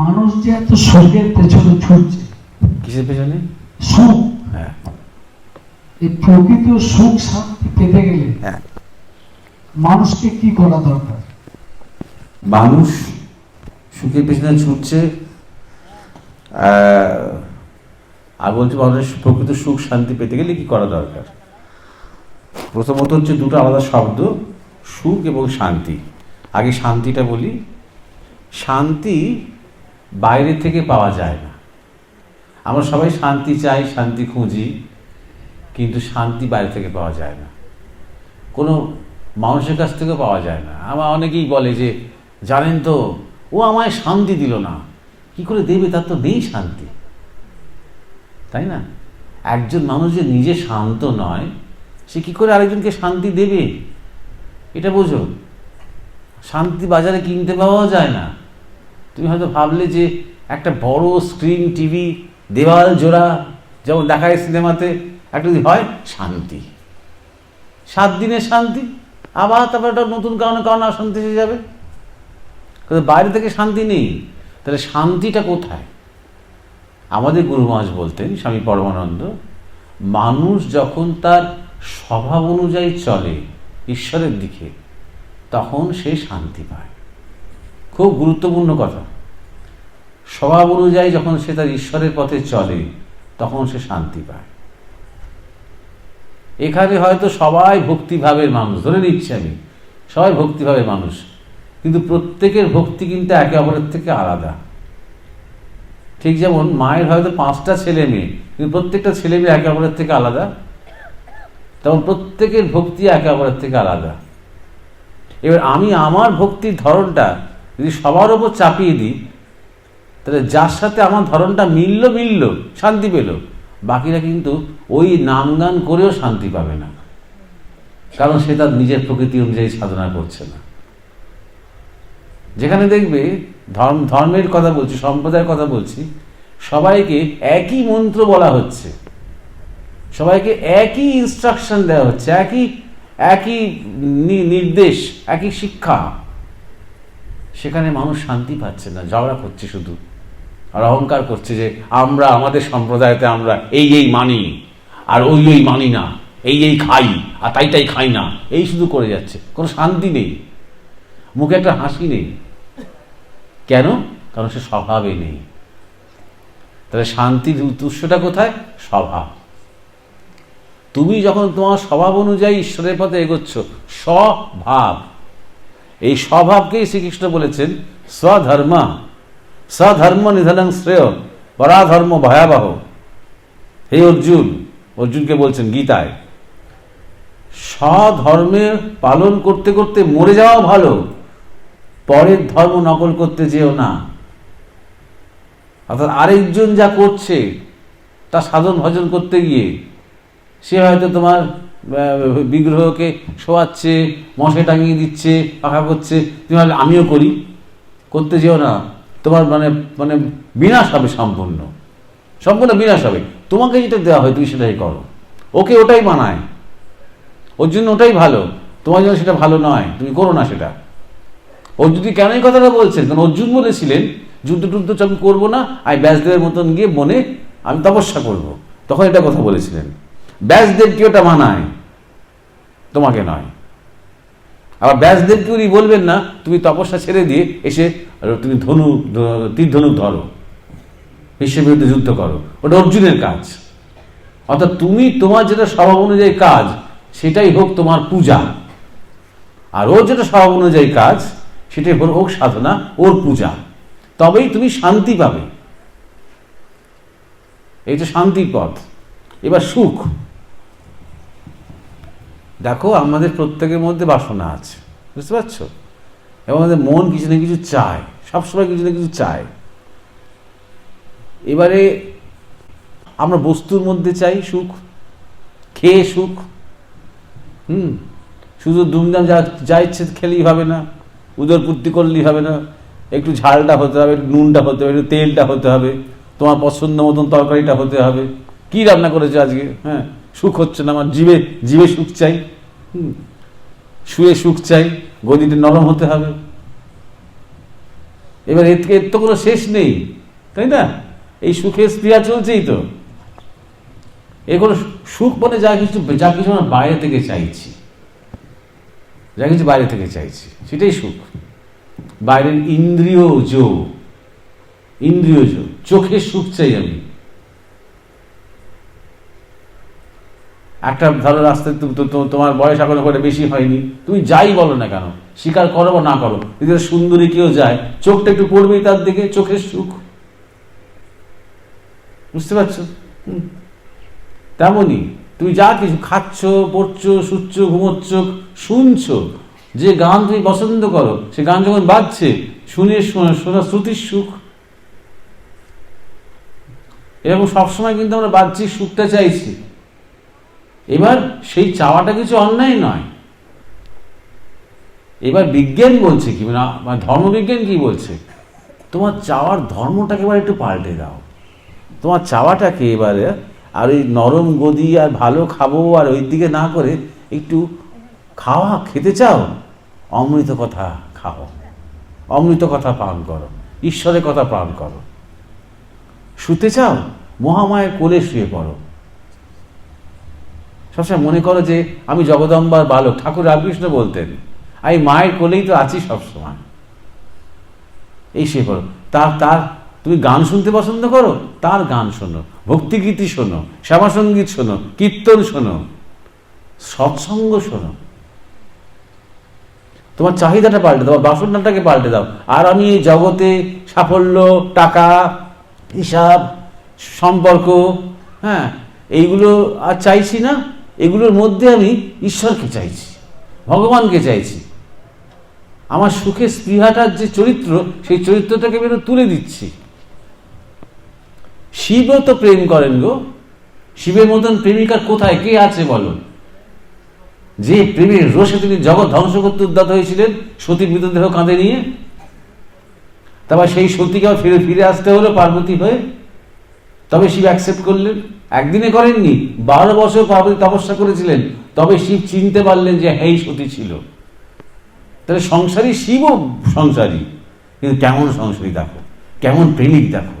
মানুষ যে এত সুখের পেছনে ছুটছে কিসের পেছনে? সুখ। হ্যাঁ। এই প্রকৃত সুখ শান্তি পেতে গেলে হ্যাঁ। মানুষকে কি করা দরকার? মানুষ সুখের পেছনে ছুটছে আর বলছে মানুষ প্রকৃত সুখ শান্তি পেতে গেলে কি করা দরকার? প্রথমত হচ্ছে দুটো আলাদা শব্দ সুখ এবং শান্তি। আগে শান্তিটা বলি। শান্তি বাইরে থেকে পাওয়া যায় না। আমরা সবাই শান্তি চাই, শান্তি খুঁজি, কিন্তু শান্তি বাইরে থেকে পাওয়া যায় না। কোনো মানুষের কাছ থেকে পাওয়া যায় না। আমার অনেকেই বলে যে, জানেন তো, ও আমায় শান্তি দিল না। কি করে দেবে? তার তো নেই শান্তি। তাই না? একজন মানুষ যে নিজে শান্ত নয়, সে কি করে আরেকজনকে শান্তি দেবে? এটা বোঝো। শান্তি বাজারে কিনতে পাওয়াও যায় না। তুমি হয়তো ভাবলে যে একটা বড় স্ক্রিন টিভি দেওয়াল জোড়া, যেমন দেখায় সিনেমাতে, একটা যদি হয়, শান্তি। সাত দিনের শান্তি, আবার তারপর একটা নতুন কারণে কারণে অশান্তি এসে যাবে। বাইরে থেকে শান্তি নেই, তাহলে শান্তিটা কোথায়? আমাদের গুরু মহারাজ বলতেন, স্বামী পরমানন্দ, মানুষ যখন তার স্বভাব অনুযায়ী চলে ঈশ্বরের দিকে, তখন সে শান্তি পায়। খুব গুরুত্বপূর্ণ কথা। স্বভাব অনুযায়ী যখন সে তার ঈশ্বরের পথে চলে, তখন সে শান্তি পায়। এখানে হয়তো সবাই ভক্তিভাবের মানুষ, ধরে নিচ্ছি আমি, সবাই ভক্তিভাবের মানুষ, কিন্তু প্রত্যেকের ভক্তি কিন্তু একে অপরের থেকে আলাদা। ঠিক যেমন মায়ের হয়তো পাঁচটা ছেলে মেয়ে, কিন্তু প্রত্যেকটা ছেলে মেয়ে একে অপরের থেকে আলাদা। তেমন প্রত্যেকের ভক্তি একে অপরের থেকে আলাদা। এবার আমি আমার ভক্তির ধরনটা যদি সবার ওপর চাপিয়ে দিই, তাহলে যার সাথে আমার ধরনটা মিলল মিলল, শান্তি পেল, বাকিরা কিন্তু ওই নাম গান করেও শান্তি পাবে না। কারণ সে তার নিজের প্রকৃতি অনুযায়ী সাধনা করছে না। যেখানে দেখবে ধর্ম, ধর্মের কথা বলছি, সম্প্রদায়ের কথা বলছি, সবাইকে একই মন্ত্র বলা হচ্ছে। সবাইকে একই ইনস্ট্রাকশন দেওয়া হচ্ছে, একই একই নির্দেশ, একই শিক্ষা। সেখানে মানুষ শান্তি পাচ্ছে না, ঝগড়া করছে শুধু। আর অহংকার করছে যে, আমরা, আমাদের সম্প্রদায়তে আমরা এই এই মানি, আর ওই ওই মানি না, এই এই খাই, আর তাই তাই খাই না, এই শুধু করে যাচ্ছে। কোনো শান্তি নেই। মুখে একটা হাসি নেই। কেন? কারণ সে স্বভাবে নেই। তাহলে শান্তির উৎসটা কোথায়? স্বভাব। তুমি যখন তোমার স্বভাব অনুযায়ী ঈশ্বরের পথে এগোচ্ছ, স্বভাব। এই স্বভাবকেই শ্রীকৃষ্ণ বলেছেন স্বধর্মা। স্বধর্ম নিধনং শ্রেয়, পরাধর্ম ভয়াবহ। হে অর্জুন, অর্জুনকে বলছেন গীতায়, স্বধর্মে পালন করতে করতে মরে যাওয়া ভালো, পরের ধর্ম নকল করতে যেও না। অর্থাৎ আরেকজন যা করছে, তা সাধন ভজন করতে গিয়ে, সে হয়তো তোমার বিগ্রহকে শোয়াচ্ছে মশে টাঙিয়ে দিচ্ছে, পাখা করছে, তুমি ভাবলে আমিও করি। করতে যেও না। তোমার মানে মানে বিনাশ হবে সম্পূর্ণ। সম্পূর্ণ বিনাশ হবে। তোমাকে যেটা দেওয়া হয় তুমি সেটাই করো। ওকে ওটাই মানায় ওর জন্য ওটাই ভালো। তোমার জন্য সেটা ভালো নয়। তুমি করো না সেটা। অর্জুন কেন এই কথাটা বলছেন কারণ অর্জুন বলেছিলেন, যুদ্ধ টুদ্ধ আমি করব না আমি ব্যাসদেবের মতন গিয়ে মনে আমি তপস্যা করব। তখন এটা কথা বলেছিলেন। ব্যাসদেবকে ওটা মানায়, তোমাকে নয়। আবার ব্যাসদেবকে উনি বলবেন না, তুমি তপস্যা ছেড়ে দিয়ে এসে তুমি ধনু তীর ধনুক ধরো, বিশ্বের বিরুদ্ধে যুদ্ধ করো। ওটা অর্জুনের কাজ। অর্থাৎ তুমি তোমার যেটা স্বভাব অনুযায়ী কাজ, সেটাই হোক তোমার পূজা। আর ওর যেটা স্বভাব অনুযায়ী কাজ, সেটাই হোক হোক সাধনা, ওর পূজা। তবেই তুমি শান্তি পাবে। এই তো শান্তির পথ। এবার সুখ। দেখো, আমাদের প্রত্যেকের মধ্যে বাসনা আছে, বুঝতে পারছ? এবং আমাদের মন কিছু না কিছু চায়, সবসময় কিছু না কিছু চায়। এবারে আমরা বস্তুর মধ্যে চাই সুখ, খেয়ে সুখ, হুম? শুধু দুমদাম যা যা ইচ্ছে খেলেই হবে না উদরপূর্তি করলেই হবে না, একটু ঝালটা হতে হবে, একটু নুনটা হতে হবে, একটু তেলটা হতে হবে, তোমার পছন্দ মতন তরকারিটা হতে হবে। কি রান্না করেছ আজকে? হ্যাঁ? সুখ হচ্ছে না, আমার জিভে জিভে সুখ চাই। শুয়ে সুখ চাই গদিটা নরম হতে হবে। এবার এর এর তো কোনো শেষ নেই, তাই না? এই সুখের স্প্রিয়া চলছেই তো। এ কোনো সুখ মানে যা কিছু যা কিছু আমরা বাইরে থেকে চাইছি। যা কিছু বাইরে থেকে চাইছি, সেটাই সুখ। বাইরের ইন্দ্রিয় জো ইন্দ্রিয় জো চোখের সুখ চাই আমি। একটা ধরো রাস্তায় তোমার বয়স এখনও করে বেশি হয়নি। তুমি যাই বলো না কেন? স্বীকার করো বা না করো। যদি সুন্দরী কেউ যায়, চোখটা একটু পড়বেই তার দিকে, চোখের সুখ। বুঝতে পারছ। তেমনই, তুমি যা কিছু খাচ্ছ, পড়ছো, শুচ্ছ, ঘুমোচ্ছ, শুনছো, যে গান তুমি পছন্দ করো, সে গান যখন বাজছে শোনা শোনা শ্রুতির সুখ। এরকম সবসময় কিন্তু আমরা বাহ্যিক সুখটা চাইছি। এবার সেই চাওয়াটা কিছু অন্যায় নয়। এবার বিজ্ঞান বলছে কি মানে মানে ধর্মবিজ্ঞান কি বলছে? তোমার চাওয়ার ধর্মটাকে এবার একটু পাল্টে দাও। তোমার চাওয়াটাকে এবারে, আর ওই নরম গদি আর ভালো খাব আর ওই দিকে না করে একটু খাওয়া, খেতে চাও? অমৃত কথা খাও। অমৃত কথা পান করো। ঈশ্বরের কথা পান করো। শুতে চাও? মহামায়ের কোলে শুয়ে পড়ো। সবসময় মনে করো যে আমি জগদম্বার বালক, ঠাকুর রামকৃষ্ণ বলতেন। আমি মায়ের কোলেই তো আছি সবসময়। এই সে করো। তার তার, তুমি গান শুনতে পছন্দ করো? তার গান শোনো। ভক্তিগীতি শোনো। শ্যামাসঙ্গীত শোনো। কীর্তন শোনো। সৎসঙ্গ শোনো। তোমার চাহিদাটা পাল্টে দাও বাসনাটাকে পাল্টে দাও। আর আমি এই জগতে সাফল্য, টাকা, হিসাব, সম্পর্ক হ্যাঁ এইগুলো আর চাইছি না। এগুলোর মধ্যে আমি ঈশ্বরকে চাইছি, ভগবানকে চাইছি। আমার সুখের স্পৃহাটার যে চরিত্র, সেই চরিত্রটাকে আমি তুলে দিচ্ছি। শিবও তো প্রেম করেন গো। শিবের মতন প্রেমিকার কোথায়, কে আছে বলো? যে প্রেমের রোষে তিনি জগৎ ধ্বংস করতে উদ্যত হয়েছিলেন সতীর মৃতদেহ কাঁধে নিয়ে। তারপর সেই সতীকে ফিরে ফিরে আসতে হলো পার্বতী হয়ে। তবে শিব অ্যাকসেপ্ট করলেন। একদিনে করেননি, বারো বছর পার্বতী তপস্যা করেছিলেন, তবে শিব চিনতে পারলেন যে হেই সতী ছিল। তাহলে সংসারী শিবও সংসারী, কিন্তু কেমন সংসারী দেখো, কেমন প্রেমিক দেখো।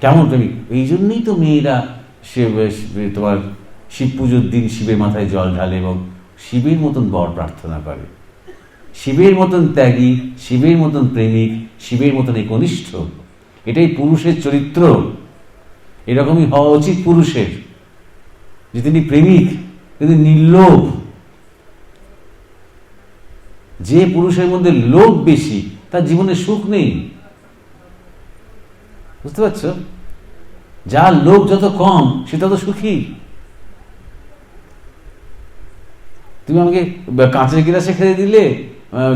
কেমন প্রেমিক? এই জন্যই তো মেয়েরা সে তোমার শিব পুজোর দিন শিবের মাথায় জল ঢালে এবং শিবের মতন বর প্রার্থনা করে। শিবের মতন ত্যাগী, শিবের মতন প্রেমিক, শিবের মতন একনিষ্ঠ। এটাই পুরুষের চরিত্র। এরকমই হওয়া উচিত পুরুষের। যে তিনি প্রেমিক কিন্তু নির্লোভ। যে পুরুষের মধ্যে লোভ বেশি, তার জীবনে সুখ নেই। বুঝতে পারছ? যার লোভ যত কম, সে তত সুখী। তুমি আমাকে কাঁচের গিলাসে খেতে দিলে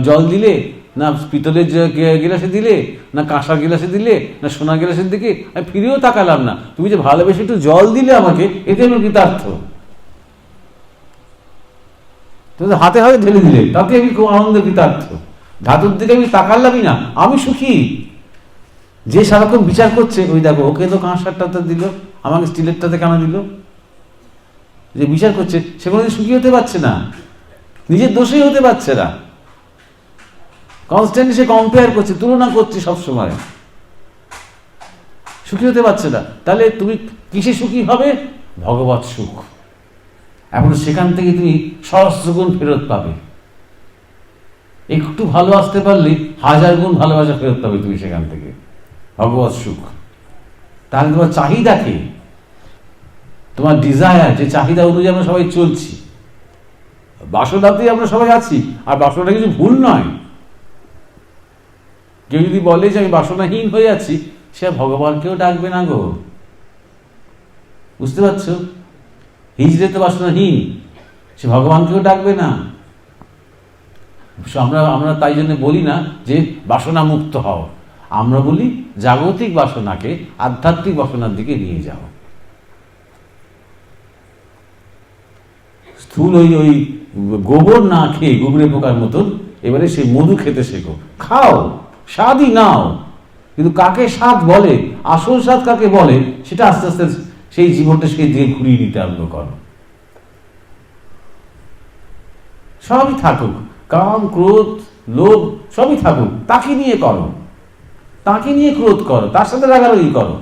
জল দিলে না পিতলের গিলাসে দিলে, না কাঁসার গিলাসে দিলে, না সোনার গিলাসের দিকে, আমি ফিরেও তাকালাম না। তুমি যে ভালোবেসে একটু জল দিলে আমাকে, এতে আমি কৃতার্থ। তুমি হাতে হাতে ঢেলে দিলে, তাতে আমি খুব আনন্দের কৃতার্থ। ধাতুর দিকে আমি তাকালামই না, আমি সুখী। যে সারাক্ষণ বিচার করছে, ওই দেখো, ওকে তো কাঁসারটাতে দিল, আমাকে স্টিলেরটাতে কেন দিল? যে বিচার করছে, সে কোনোদিন সুখী হতে পারছে না। নিজের দোষেই হতে পারছে না। কনস্ট্যান্টলি সে কম্পেয়ার করছে, তুলনা করছে সবসময়। সুখী হতে পারছে না। তাহলে তুমি কিসে সুখী হবে? ভগবত সুখ। এখন সেখান থেকে তুমি সহস্র গুণ ফেরত পাবে। একটু ভালো আসতে পারলে হাজার গুণ ভালোবাসা ফেরত পাবে তুমি সেখান থেকে। ভগবত সুখ। তাহলে তোমার চাহিদা কি? তোমার ডিজায়ার যে চাহিদা অনুযায়ী আমরা সবাই চলছি। বাসনাতেই আমরা সবাই আছি, আর বাসনাটা কিছু ভুল নয়। কেউ যদি বলে যে আমি বাসনাহীন হয়ে আছি, সে ভগবানকেও ডাকবে না গো। বুঝতে পারছ? হিজড়ে তো বাসনাহীন, সে ভগবানকেও ডাকবে না। আমরা আমরা তাই জন্য বলি না যে বাসনা মুক্ত হও। আমরা বলি জাগতিক বাসনাকে আধ্যাত্মিক বাসনার দিকে নিয়ে যাও। স্থূল ওই ওই গোবর না খেয়ে গুবরে পোকার মতন এবারে সেই মধু খেতে শেখো। খাও। স্বাদই নাও। কিন্তু কাকে স্বাদ বলে, আসল স্বাদ কাকে বলে, সেটা আস্তে আস্তে সেই জীবনটা সেই দিকে ঘুরিয়ে নিতে আরম্ভ করো। সবই থাকুক, কাম, ক্রোধ, লোভ, সবই থাকুক, তাকে নিয়ে করো। তাকে নিয়ে ক্রোধ করো, তার সাথে রাগারাগি করো।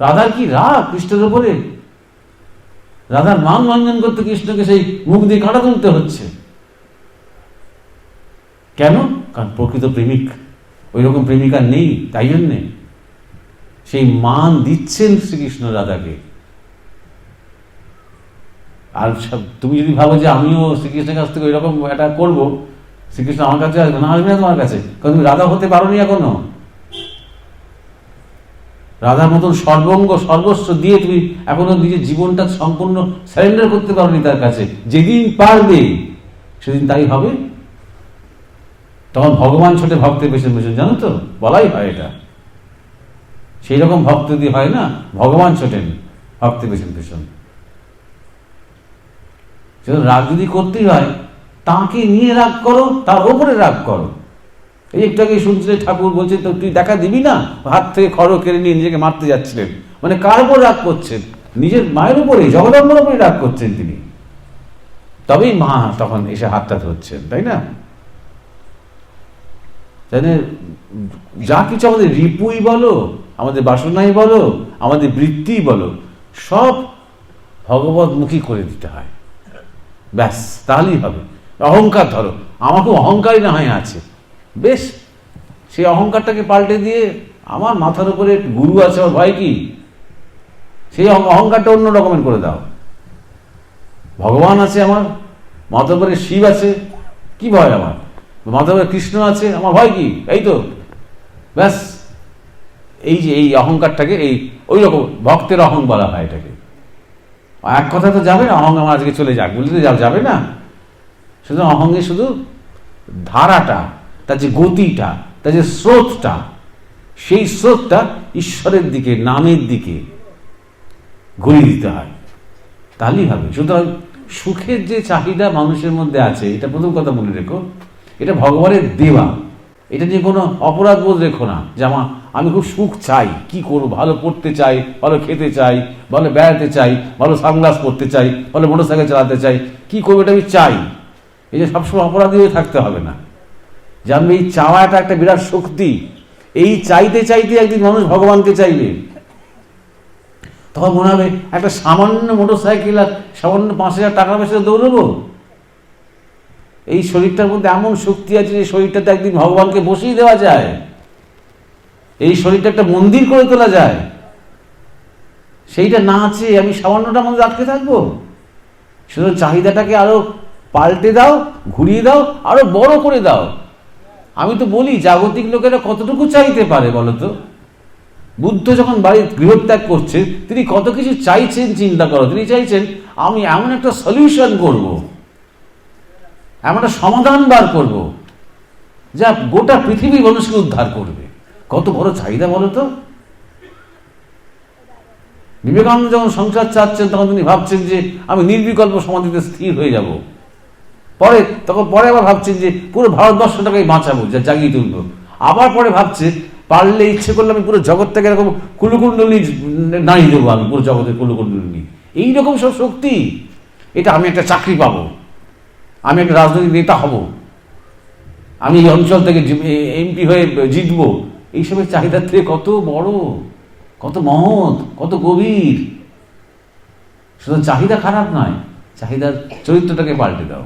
রাধার কি রাগ কৃষ্ণের উপরে? রাধার মান মঞ্জন করতে কৃষ্ণকে সেই মুখ দিয়ে কাঁটা তুলতে হচ্ছে। কেন? কারণ প্রকৃত প্রেমিক। ওই রকম প্রেমিকা নেই, তাই জন্যে। সেই মান দিচ্ছেন শ্রীকৃষ্ণ রাধাকে। আর সব- তুমি যদি ভাবো যে আমিও শ্রীকৃষ্ণের কাছ থেকে ওই রকম একটা করব, শ্রীকৃষ্ণ আমার কাছে আসবে না আসবে না তোমার কাছে। কারণ তুমি রাধা হতে পারো নি এখনও। রাধার মতন সর্বঙ্গ, সর্বস্ব দিয়ে তুমি এখনও নিজের জীবনটা সম্পূর্ণ সারেন্ডার করতে পারো নি তার কাছে। যেদিন পারবে, সেদিন তাই হবে। তখন ভগবান ছোটে ভক্তের পেছন পেছন জানো তো, বলাই হয় এটা। সেই রকম ভক্ত যদি হয় না, ভগবান ছোটেন ভক্তের পেছন পেছন রাগ যদি করতেই হয়, তাকে নিয়ে রাগ করো, তার ওপরে রাগ করো। এই একটু আগে শুনছিলে, ঠাকুর বলছে, তো তুই দেখা দিবি না? হাত থেকে খড় কেড়ে নিয়ে নিজেকে মারতে যাচ্ছিলেন। মানে কার উপর রাগ করছেন? নিজের মায়ের উপরে জগদম্বর উপরে রাগ করছেন তিনি। তবেই মা তখন এসে হাতটা ধরছেন, তাই না? তাহলে যা কিছু আমাদের রিপুই বলো, আমাদের বাসনাই বলো, আমাদের বৃত্তিই বলো, সব ভগবতমুখী করে দিতে হয়। ব্যাস, তাহলেই হবে। অহংকার ধরো আমাকে অহংকারই না হয় আছে। বেশ, সেই অহংকারটাকে পাল্টে দিয়ে আমার মাথার উপরে গুরু আছে, আমার ভয় কি? সেই অহং- অহংকারটা অন্য রকমের করে দাও। ভগবান আছে আমার, মাথার উপরে শিব আছে, কি ভয় আমার? উপরে কৃষ্ণ আছে, আমার ভয় কি? এই তো। ব্যাস। এই যে এই অহংকারটাকে, এই ওই রকম ভক্তের অহং বলা হয় এটাকে। এক কথা তো যাবে না, অহং আমার আজকে চলে যাক, বললে তো যা- যাবে না। শুধু অহঙ্গে শুধু ধারাটা, তার যে গতিটা, তার যে স্রোতটা, সেই স্রোতটা ঈশ্বরের দিকে, নামের দিকে ঘুরিয়ে দিতে হয়। তাহলেই হবে। সুতরাং সুখের যে চাহিদা মানুষের মধ্যে আছে, এটা প্রথম কথা মনে রেখো। এটা ভগবানের দেওয়া। এটা নিয়ে কোনো অপরাধ বোধ রেখো না যে আমার আমি খুব সুখ চাই, কি করব? ভালো পড়তে চাই, ভালো খেতে চাই, ভালো বেড়াতে চাই, ভালো সানগ্লাস পরতে চাই, ভালো মোটরসাইকেল চালাতে চাই, কি করব এটা আমি চাই? এই যে সবসময় অপরাধী হয়ে থাকতে হবে না। জানবে এই চাওয়াটা একটা বিরাট শক্তি, এই চাইতে চাইতে একদিন মানুষ ভগবানকে চাইবে। তখন মনে হবে একটা সামান্য মোটর সাইকেল আর সামান্য পাঁচ হাজার টাকার পেছনে দৌড়বো। এই শরীরটার মধ্যে এমন শক্তি আছে যে শরীরটাতে একদিন ভগবানকে বসিয়ে দেওয়া যায়। এই শরীরটা একটা মন্দির করে তোলা যায়। সেইটা না আছে আমি সামান্যটার মধ্যে আটকে থাকব? শুধু চাহিদাটাকে আরও পাল্টে দাও, ঘুরিয়ে দাও, আরও বড় করে দাও। আমি তো বলি, জাগতিক লোকেরা কতটুকু চাইতে পারে বলো তো বুদ্ধ যখন বাড়ির গৃহত্যাগ করছে, তিনি কত কিছু চাইছেন চিন্তা করো। তিনি চাইছেন, আমি এমন একটা সলিউশন করব। এমন একটা সমাধান বার করব। যা গোটা পৃথিবী মানুষকে উদ্ধার করবে। কত বড় চাহিদা বলো তো? বিবেকানন্দ যখন সংসার চাচ্ছেন তখন তিনি ভাবছেন যে, আমি নির্বিকল্প সমাধিতে স্থির হয়ে যাব। পরে, তখন পরে আবার ভাবছেন যে, পুরো ভারতবর্ষটাকে বাঁচাবো, যা জাগিয়ে তুলবো। আবার পরে ভাবছে, পারলে ইচ্ছে করলে আমি পুরো জগৎটাকে এরকম কুলুকুণ্ডলী নাড়িয়ে দেবো আমি, পুরো জগতের কুলুকুণ্ডলী। এইরকম সব শক্তি। এটা আমি একটা চাকরি পাবো। আমি একটা রাজনৈতিক নেতা হব। আমি এই অঞ্চল থেকে এমপি হয়ে জিতব। এইসবের চাহিদার থেকে কত বড়, কত মহৎ, কত গভীর। শুধু চাহিদা খারাপ নয়, চাহিদার চরিত্রটাকে পাল্টে দাও।